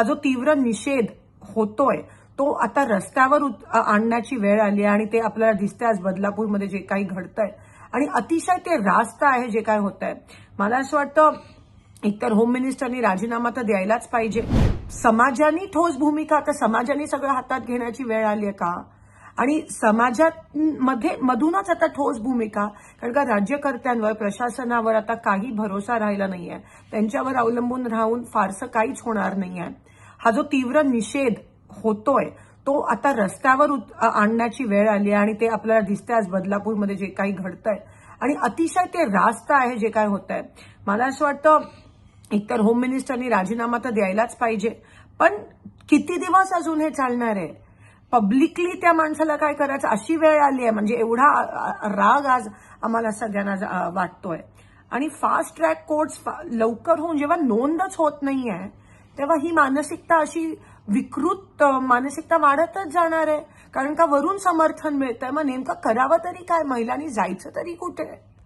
हा जो तीव्र निषेध होतोय तो आता रस्त्यावर उत- आणण्याची वेळ आली आहे आणि ते आपल्याला दिसतंय आज बदलापूरमध्ये जे काही घडतंय. आणि अतिशय ते रास्त आहे जे काय होत आहे मला असं वाटतं एकतर होम मिनिस्टरनी राजीनामा तर द्यायलाच पाहिजे. समाजाने ठोस भूमिका आता समाजाने सगळं हातात घेण्याची वेळ आली आहे का? आणि समाजात मध्ये मधूनच आता ठोस भूमिका कारण का राज्यकर्त्यांवर प्रशासनावर आता काही भरोसा राहिला नाहीये. त्यांच्यावर अवलंबून राहून फारसं काहीच होणार नाहीये. हा जो तीव्र निषेध होतोय तो आता रस्त्यावर उत- आणण्याची वेळ आली आहे आणि ते आपल्याला दिसतंय आज बदलापूरमध्ये जे काही घडतंय. आणि अतिशय ते रास्त आहे जे काय होत आहे मला असं वाटतं एकतर होम मिनिस्टरनी राजीनामा तर द्यायलाच पाहिजे पण किती दिवस अजून हे चालणार आहे? पब्लिकली त्या माणसाला काय करायचं? अशी वेळ आली आहे. म्हणजे एवढा राग आज आम्हाला सगळ्यांना वाटतोय. आणि फास्ट ट्रॅक कोर्ट्स लवकर होऊन जेव्हा नोंदच होत नाहीये तेव्हा ही मानसिकता अशी विकृत मानसिकता वाढतच जाणार आहे. कारण का वरून समर्थन मिळतंय. मग नेमकं करावं तरी काय? महिलांनी जायचं तरी कुठे?